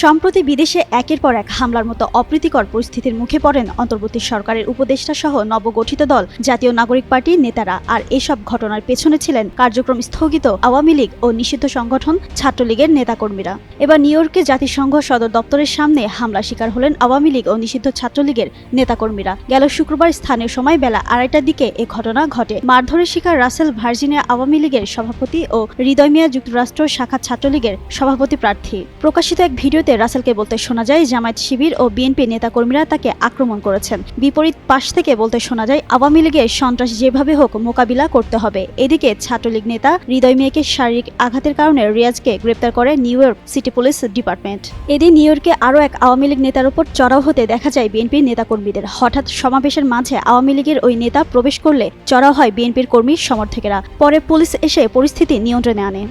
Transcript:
সম্প্রতি বিদেশে একের পর এক হামলার মতো অপ্রীতিকর পরিস্থিতির মুখে পড়েন অন্তর্বর্তী সরকারের উপদেষ্টা সহ নবগঠিত দল, জাতীয় নাগরিক পার্টির নেতারা। আর এসব ঘটনার পেছনে ছিলেন কার্যক্রম স্থগিত আওয়ামী লীগ ও নিষিদ্ধ সংগঠন ছাত্রলীগের নেতাকর্মীরা। এবার নিউ ইয়র্কে জাতিসংঘ সদর দপ্তরের সামনে হামলা শিকার হলেন আওয়ামী লীগ ও নিষিদ্ধ ছাত্রলীগের নেতাকর্মীরা। গেল শুক্রবার স্থানীয় সময় বেলা আড়াইটার দিকে এ ঘটনা ঘটে। মারধরের শিকার রাসেল ভার্জিনিয়া আওয়ামী লীগের সভাপতি ও হৃদয় মিয়া যুক্তরাষ্ট্র শাখা ছাত্রলীগের সভাপতি প্রার্থী। প্রকাশিত এক ভিডিওতে রাসেলকে বলতে শোনা যায়, জামায়াত শিবির ও বিএনপি নেতাকর্মীরা তাকে আক্রমণ করেছেন। বিপরীত পাশ থেকে বলতে শোনা যায়, আওয়ামী লীগের সন্ত্রাস যেভাবে হোক মোকাবিলা করতে হবে। এদিকে ছাত্রলীগ নেতা হৃদয় মেয়েকে শারীরিক আঘাতের কারণে রিয়াজকে গ্রেপ্তার করে New York City Police Department. এদিন নিউ ইয়র্কে আরও এক আওয়ামী লীগ নেতার উপর চড়াও হতে দেখা যায় বিএনপির নেতাকর্মীদের। হঠাৎ সমাবেশের মাঝে আওয়ামী লীগের ওই নেতা প্রবেশ করলে চড়াও হয় বিএনপির কর্মী সমর্থকেরা। পরে পুলিশ এসে পরিস্থিতি নিয়ন্ত্রণে আনে।